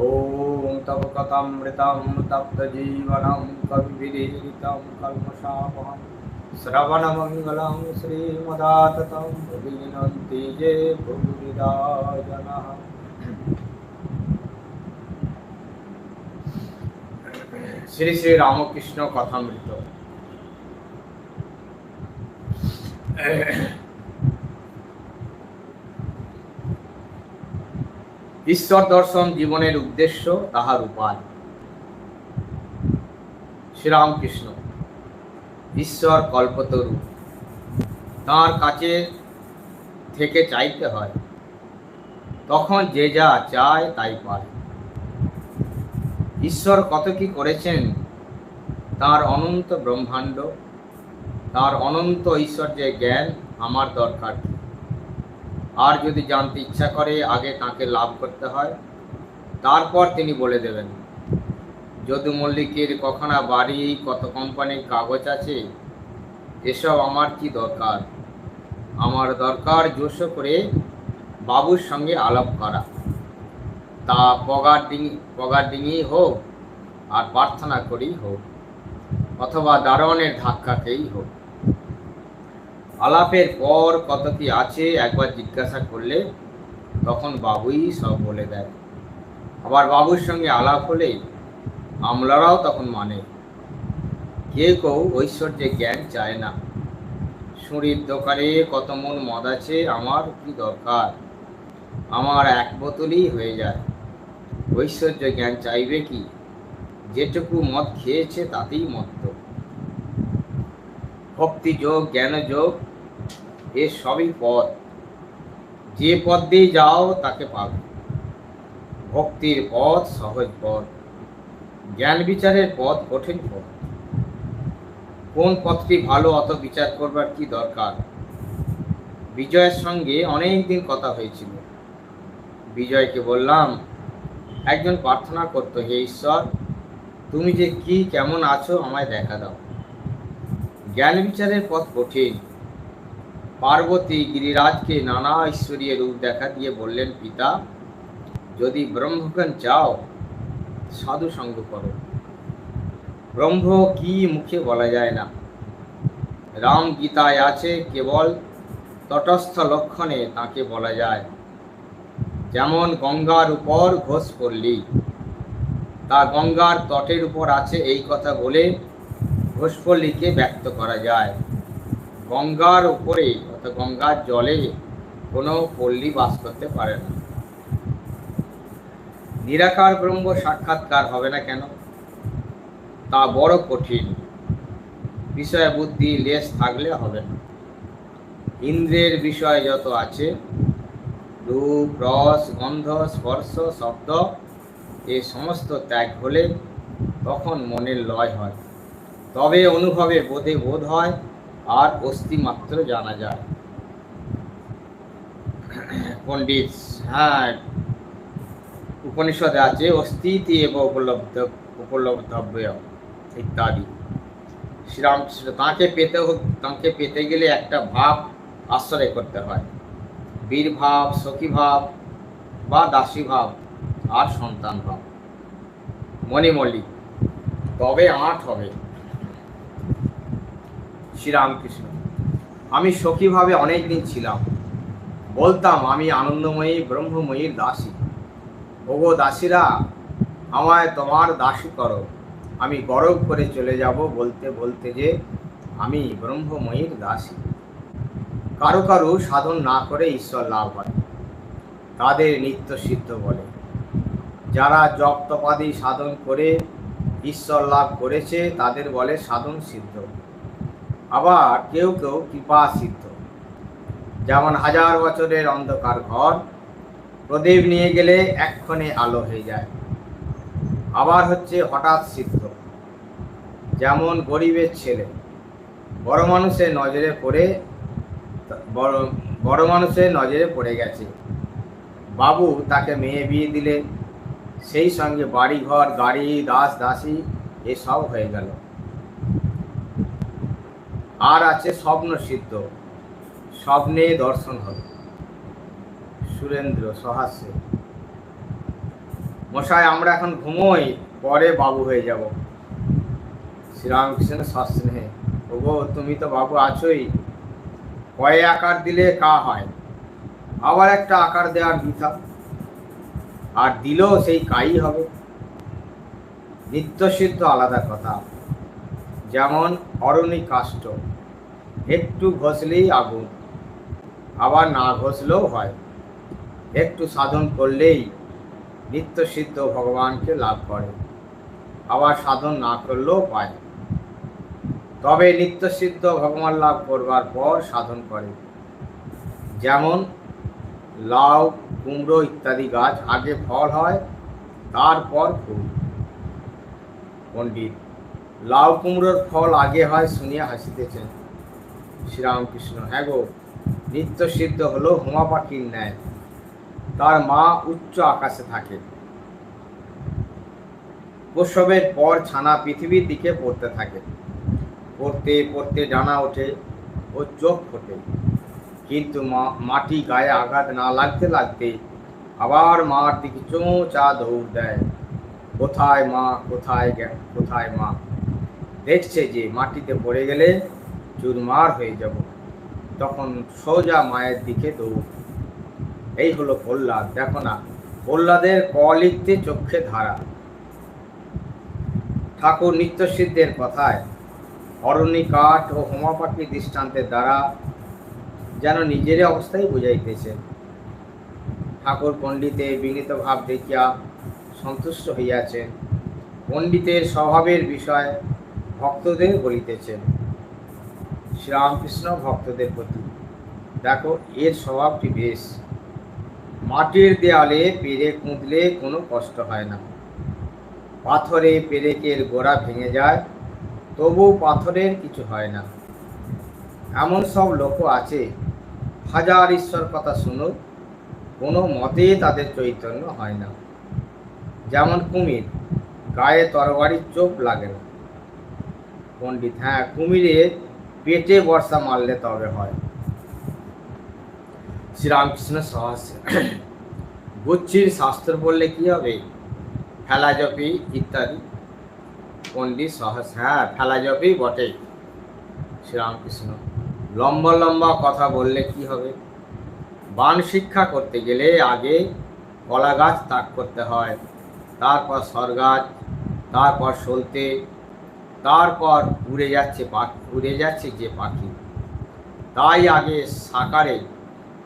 ॐ तव कथमृतं तप्तजीवनं कविभिरीडितं कल्मषापहं श्रवणमङ्गलं श्रीमदाततं विनन्ति ये भूरिदा जनः শ্রী শ্রী রামকৃষ্ণ কথামৃত ঈশ্বর দর্শন জীবনের উদ্দেশ্য তাহার উপায়। শ্রীরামকৃষ্ণ, ঈশ্বর কল্পতরু, তার কাছে থেকে চাইতে হয়, তখন যে যা চায় তাই পায়। ঈশ্বর কত কি করেছেন? তার অনন্ত ব্রহ্মাণ্ড, তার অনন্ত ঐশ্বর্যের জ্ঞান আমার দরকার? আর যদি জানতে ইচ্ছা করে, আগে তাকে লাভ করতে হয়। তারপর তিনি বলে দেবেন, যদু মল্লিকের কখনা বাড়ি, কত কোম্পানির কাগজ আছে? এসব আমার কি দরকার? আমার দরকার জোশ করে বাবুর সঙ্গে আলাপ করা। তা পগার ডিঙি পগার ডিঙি হোক, আর প্রার্থনা করেই হোক, অথবা দারোয়ানের ধাক্কাকেই হোক। আলাপের পর কত কি আছে, একবার জিজ্ঞাসা করলে তখন বাবুই সব বলে দেয়। আবার বাবুর সঙ্গে আলাপ হলে আমলারাও তখন মানে কেউ কেউ ঐশ্বর্যের জ্ঞান চায় না। সুরির দোকানে কত মন মদ আছে, আমার কি দরকার? আমার এক বোতলই হয়ে যায়। ঐশ্বর্য জ্ঞান চাইবে কি? যেটুকু মদ খেয়েছে তাতেই মত্ত ভক্তি যোগ, জ্ঞান যোগ, এ সবই পথ। যে পথ দিয়ে যাও, তাকে পাবে। ভক্তির পথ সহজ পথ। জ্ঞান বিচারের পথ কঠিন পথ। কোন পথটি ভালো, অত বিচার করবার কি দরকার? বিজয়ের সঙ্গে অনেক দিন কথা হয়েছিল। বিজয়কে বললাম, একজন প্রার্থনা করতো, হে ঈশ্বর, তুমি যে কি, কেমন আছো, আমায় দেখা দাও। জ্ঞান বিচারের পথ কঠিন। পার্বতী গিরিরাজকে নানা ঈশ্বরীয় রূপ দেখা দিয়ে বললেন, পিতা, যদি ব্রহ্মজ্ঞান চাও, সাধু সঙ্গ করো। ব্রহ্ম কি মুখে বলা যায় না। রাম গীতায় আছে, কেবল তটস্থ লক্ষণে তাকে বলা যায়। যেমন গঙ্গার উপর ঘোষ পল্লী তা গঙ্গার তটের উপর আছে এই কথা বলে ঘোষপল্লীকে ব্যক্ত করা যায়। গঙ্গার উপরে অর্থাৎ গঙ্গার জলে কোনো পল্লী বাস করতে পারে না। নিরাকার ব্রহ্ম সাক্ষাৎকার হবে না কেন? তা বড় কঠিন। বিষয় বুদ্ধি লেশ থাকলে হবে না। ইন্দ্রের বিষয় যত আছে, রূপ, রস, গন্ধ, স্পর্শ, শব্দ এই সমস্ত ত্যাগ হলে তখন মনের লয় হয়। তবে অনুভবে বোধে বোধ হয়, আর অস্থি মাত্র জানা যায়। পণ্ডিত হ্যাঁ উপনিষদে আছে, অস্থিতি এবং উপলব্ধ উপলব্ধব্য ইত্যাদি। শ্রীরামকৃষ্ণ তাকে পেতে হোক, তাকে পেতে গেলে একটা ভাব আশ্রয় করতে হয়। বীর ভাব সখী ভাব বা দাসী ভাব আর সন্তান ভাব মণি মল্লিক তবে আট হবে। শ্রীরামকৃষ্ণ। আমি সখীভাবে অনেক দিন ছিলাম। বলতাম, আমি আনন্দময়ী ব্রহ্মময়ীর দাসী। ওগো দাসীরা, আমায় তোমার দাসী করো। আমি গরব করে চলে যাব বলতে বলতে যে আমি ব্রহ্মময়ীর দাসী। কারও কারও সাধন না করে ঈশ্বর লাভ হয়। তাদের নিত্য সিদ্ধ বলে। যারা জপ্তপাদি সাধন করে ঈশ্বর লাভ করেছে, তাদের বলে সাধন সিদ্ধ। আবার কেউ কেউ সিদ্ধ যেমন হাজার বছরের অন্ধকার ঘর, প্রদীপ নিয়ে গেলে এক্ষণে আলো হয়ে যায়। আবার হচ্ছে হঠাৎ সিদ্ধ। যেমন গরিবের ছেলে, বড় মানুষের নজরে পড়ে, বড় বড় মানুষের নজরে পড়ে গেছে। বাবু তাকে মেয়ে বিয়ে দিলে, সেই সঙ্গে বাড়ি ঘর গাড়ি, দাস, দাসী, এসব হয়ে গেল। আর আছে স্বপ্ন সিদ্ধ। স্বপ্নে দর্শন হবে। সুরেন্দ্র, সহাস্য। মশাই, আমরা এখন ঘুমোই, পরে বাবু হয়ে যাব। শ্রীরামকৃষ্ণ সস্নেহে ওগো, তুমি তো বাবু আছোই। কয়ে আকার দিলে কা হয়? আবার একটা আকার দেওয়ার বৃথা আর দিলেও সেই কাই হবে। নিত্যসিদ্ধ আলাদা কথা। যেমন অরণি কাষ্ট। একটু ঘষলেই আগুন, আবার না ঘষলেও হয়। একটু সাধন করলেই নিত্যসিদ্ধ ভগবানকে লাভ করে, আবার সাধন না করলেও পায়। তবে নিত্যসিদ্ধ ভগবান লাভ করবার পর সাধন করে। যেমন লাউ, কুমড়ো ইত্যাদি গাছ আগে ফল হয়, তারপর ফুল। পণ্ডিত লাউ কুমড়োর ফল আগে হয় শুনিয়া হাসিতেছেন। শ্রীরামকৃষ্ণ হ্যাঁ গো, নিত্য সিদ্ধ হলো হোমা পাখির ন্যায়। তার মা উচ্চ আকাশে থাকে। প্রসবের পর ছানা পৃথিবীর দিকে পড়তে থাকে। পড়তে পড়তে ডানা ওঠে ও চোখ ফোটে। কিন্তু মা, মাটি গায়ে আঘাত না লাগতে লাগতে আবার মার দিকে চোঁচা দৌড় দেয়। কোথায় মা, কোথায় কোথায় মা? দেখছে যে মাটিতে পড়ে গেলে চুরমার হয়ে যাব। তখন সোজা মায়ের দিকে দৌড়। এই হলো প্রহ্লাদ, দেখো না, প্রহ্লাদের ক লিখতে চক্ষে ধারা। ঠাকুর নিত্যসিদ্ধের কথায়, অরণ্যী কাঠ ও হোমাপাঠি দৃষ্টান্তের দ্বারা যেন নিজের অবস্থায় বুঝাইতেছে। ঠাকুর পণ্ডিতের বিনীত ভাব দেখিয়া সন্তুষ্ট হইয়াছেন পণ্ডিতের স্বভাবের বিষয় ভক্তদের বলিতেছেন শ্রীরামকৃষ্ণ ভক্তদের প্রতি। দেখো, এর স্বভাবটি বেশ। মাটির দেয়ালে পেরে কুঁদলে কোনো কষ্ট হয় না। পাথরে পেরেকের গোড়া ভেঙে যায়, তবু পাথরের কিছু হয় না। এমন সব লোকও আছে। হাজার ঈশ্বর কথা শুনুক, কোনো মতে তাদের চৈতন্য হয় না। যেমন কুমির, গায়ে তরবারির চোখ লাগে না। পণ্ডিত হ্যাঁ কুমিরে পেটে বর্ষা মারলে তবে হয়। শ্রীরামকৃষ্ণ সহজ গুচ্ছির শাস্ত্র বললে কি হবে? ফেলাজপি ইত্যাদি। পণ্ডিত সহস হ্যাঁ ফেলাজপি বটে। শ্রীরামকৃষ্ণ লম্বা লম্বা কথা বললে কি হবে? বান শিক্ষা করতে গেলে আগে কলা গাছ তাক করতে হয়। তারপর সর গাছ তারপর সলতে তারপর উড়ে যাচ্ছে পাখি উড়ে যাচ্ছে যে পাখি। তাই আগে সাকারে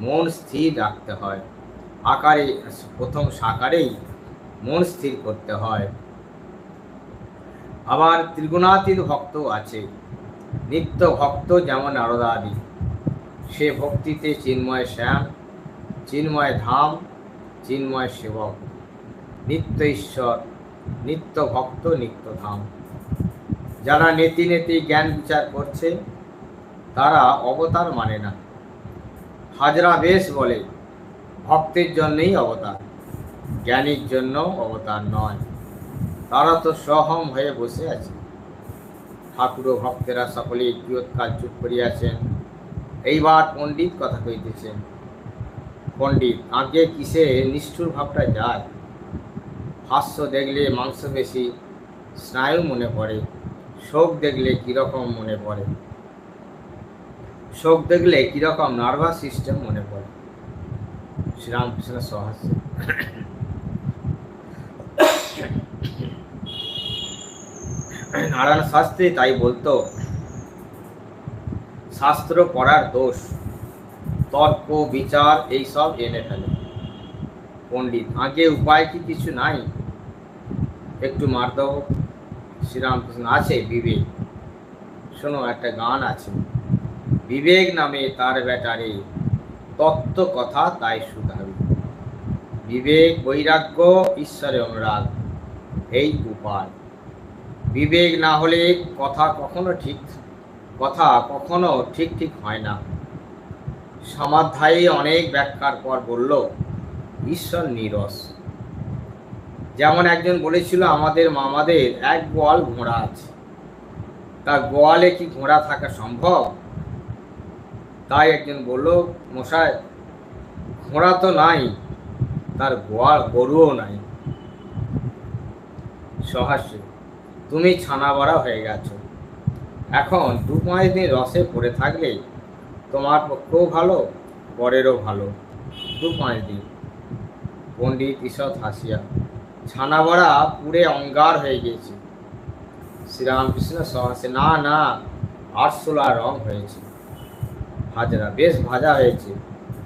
মন স্থির রাখতে হয়। আকারে, প্রথম সাকারেই মন স্থির করতে হয়। আবার ত্রিগুণাতীত ভক্ত আছে। নিত্য ভক্ত যেমন নারদাদি, সে ভক্তিতে চিন্ময় শ্যাম, চিন্ময় ধাম, চিন্ময় সেবক। নিত্য ঈশ্বর, নিত্য ভক্ত, নিত্য ধাম। যারা নেতি নেতি জ্ঞান বিচার করছে, তারা অবতার মানে না। হাজরা বেশ বলে, ভক্তের জন্যই অবতার, জ্ঞানীর জন্য অবতার নয়। তারা তো সহম হয়ে বসে আছে। ঠাকুর ভক্তেরা সকলেই কিয়ৎকাল চুপ করিয়াছেন। এইবার পণ্ডিত কথা কইতেছেন, পণ্ডিত, আগে কিসে নিষ্ঠুর ভাবটা যায়? হাস্য দেখলে মাংস বেশি, স্নায়ু মনে পড়ে। শোক দেখলে কীরকম মনে পড়ে? শোক দেখলে কীরকম নার্ভাস সিস্টেম মনে পড়ে? শ্রীরামকৃষ্ণ সহাস্য নারায়ণ শাস্ত্রী তাই বলতো, শাস্ত্র পড়ার দোষ, তর্ক, বিচার, এইসব এনে ফেলে। পণ্ডিত, আগে উপায় কি কিছু নাই? একটু মার দাও শ্রীরামকৃষ্ণ আছে, বিবেক। শোনো, একটা গান আছে। বিবেক নামে তার বেটারে তত্ত্ব কথা তাই শুধাবি। বিবেক বৈরাগ্য, ঈশ্বরে অনুরাগ। এই উপায়। বিবেক না হলে কথা কখনো ঠিক, কথা কখনো ঠিক ঠিক হয় না। সমাধ্যায়ী অনেক ব্যাখ্যার পর বলল, ঈশ্বর নিরস। যেমন একজন বলেছিল, আমাদের মামাদের এক গোয়াল ঘোড়া আছে। তা গোয়ালে কি ঘোড়া থাকা সম্ভব? তাই একজন বলল, মশাই, ঘোড়া তো নাই, তার গোয়াল গরুও নাই। সহাস্যে তুমি ছানা বড়া হয়ে গেছো। এখন দু পাঁচ দিন রসে পড়ে থাকলে তোমার পক্ষেও ভালো পরেরও ভালো। দু পাঁচ দিন। পণ্ডিত ঈষৎ হাসিয়া ছানা বড়া পুড়ে অঙ্গার হয়ে গিয়েছে। শ্রীরামকৃষ্ণ সহাসে না না আরশোলা রং হয়েছে। হাজরা বেশ ভাজা হয়েছে।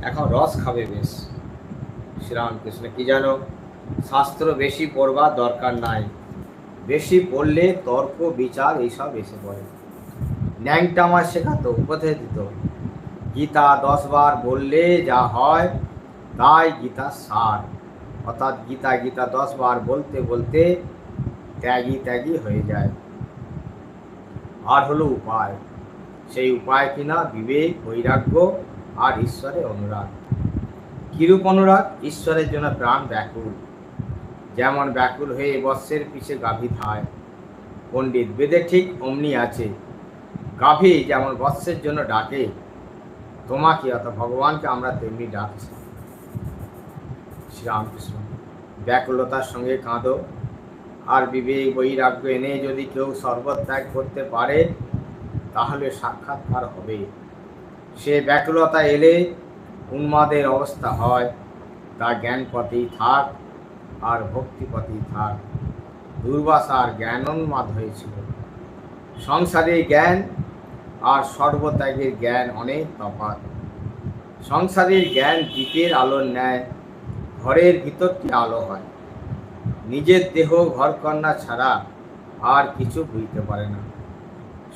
এখন রস খাবে বেশ। শ্রীরামকৃষ্ণ কি জানো? শাস্ত্র বেশি পড়বার দরকার নাই। বেশি পড়লে তর্ক, বিচার এইসব এসে পড়ে। ন্যাংটা আমার শেখাতো, উপদেশ দিত। গীতা দশবার বললে যা হয়, তাই গীতা সার। অর্থাৎ গীতা গীতা দশবার বলতে বলতে ত্যাগী ত্যাগী হয়ে যায়। আর হলো উপায়। সেই উপায় কিনা বিবেক, বৈরাগ্য আর ঈশ্বরের অনুরাগ। কিরূপ অনুরাগ? ঈশ্বরের জন্য প্রাণ ব্যাকুল। যেমন ব্যাকুল হয়ে বৎসের পিছে গাভী ধায়। পণ্ডিত বেদে ঠিক অমনি আছে, গাভী যেমন বৎসের জন্য ডাকে, তোমাকে অর্থাৎ ভগবানকে আমরা তেমনি ডাকছি। শ্রীরামকৃষ্ণ। ব্যাকুলতার সঙ্গে কাঁদো। আর বিবেক বৈরাগ্য এনে যদি কেউ সর্বত্যাগ করতে পারে, তাহলে সাক্ষাৎকার হবে। সে ব্যাকুলতা এলে উন্মাদের অবস্থা হয়। তা জ্ঞান পথেই থাক আর ভক্তিপথেই থাক। দুর্বাসার জ্ঞানোন্মাদ হয়েছিল। সংসারে জ্ঞান আর সর্বত্যাগের জ্ঞান অনেক তফাৎ। সংসারের জ্ঞান দ্বীপের আলোর ন্যায়। ঘরের ভিতরটি আলো হয়? নিজের দেহ ঘরকন্যা ছাড়া আর কিছু বুঝতে পারে না।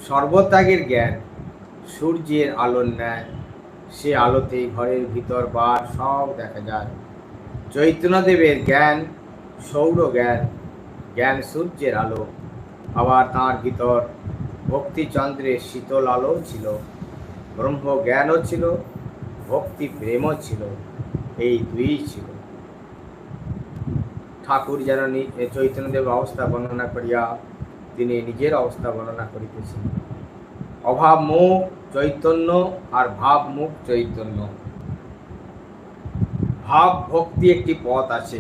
সর্বত্যাগের জ্ঞান, সূর্যের আলোর ন্যায়, সে আলোতেই ঘরের ভিতর বার সব দেখা যায়। চৈতন্যদেবের জ্ঞান, সৌর জ্ঞান জ্ঞান সূর্যের আলো, আবার তাঁর ভিতর ভক্তিচন্দ্রের শীতল আলো ছিল। ব্রহ্ম জ্ঞানও ছিল ভক্তি প্রেমও ছিল, এই দুই ছিল। ঠাকুর যেন চৈতন্যদেব অবস্থা বর্ণনা করিয়া তিনি নিজের অবস্থা বর্ণনা করিতেছেন অভাব মুখ চৈতন্য আর ভাব মুখ চৈতন্য ভাব ভক্তি একটি পথ আছে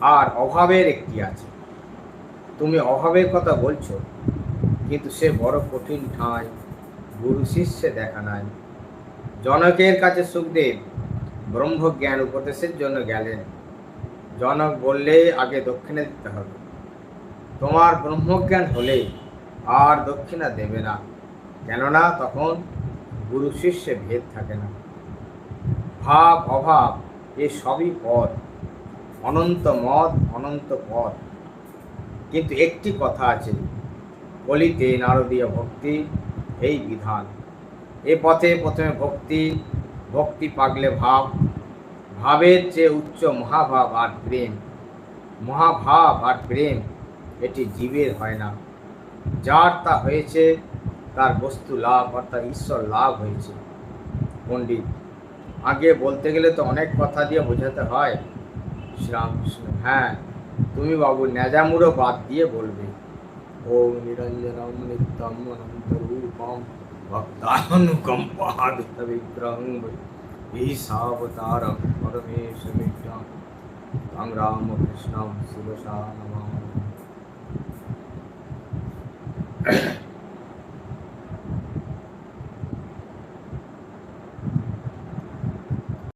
আর অভাবের একটি আছে তুমি অভাবের কথা বলছো কিন্তু সে বড় কঠিন ঠাঁই গুরু শিষ্যে দেখা নাই। জনকের কাছে সুখদেব ব্রহ্মজ্ঞান উপদেশের জন্য গেলেন। জনক বললে আগে দক্ষিণে দিতে হবে। তোমার ব্রহ্মজ্ঞান হলে আর দক্ষিণা দেবে না। কেননা তখন গুরু শিষ্যে ভেদ থাকে না। ভাব অভাব এ সবই পদ অনন্ত মত, অনন্ত পদ কিন্তু একটি কথা আছে, বলিতে নারদীয় ভক্তি এই বিধান। এ পথে প্রথমে ভক্তি ভক্তি পাগলে ভাব ভাবের চেয়ে উচ্চ মহাভাব আর প্রেম, মহাভাব আর প্রেম, এটি জীবের হয় না। যার তা হয়েছে, তার বস্তু লাভ, অর্থাৎ ঈশ্বর লাভ হয়েছে। পণ্ডিত, আগে বলতে গেলে তো অনেক কথা দিয়ে বোঝাতে হয়। শ্রীরামকৃষ্ণ হ্যাঁ তুমি বাবু ন্যাজামুড়ো বাদ দিয়ে বলবে। ওম নিরঞ্জনম নিত্যম অনন্ত রূপম ভক্তানুকম্পাদিত বিগ্রহং ঈশাবতারম পরমেশমিত্যম তং রামকৃষ্ণম শিরসা নমামি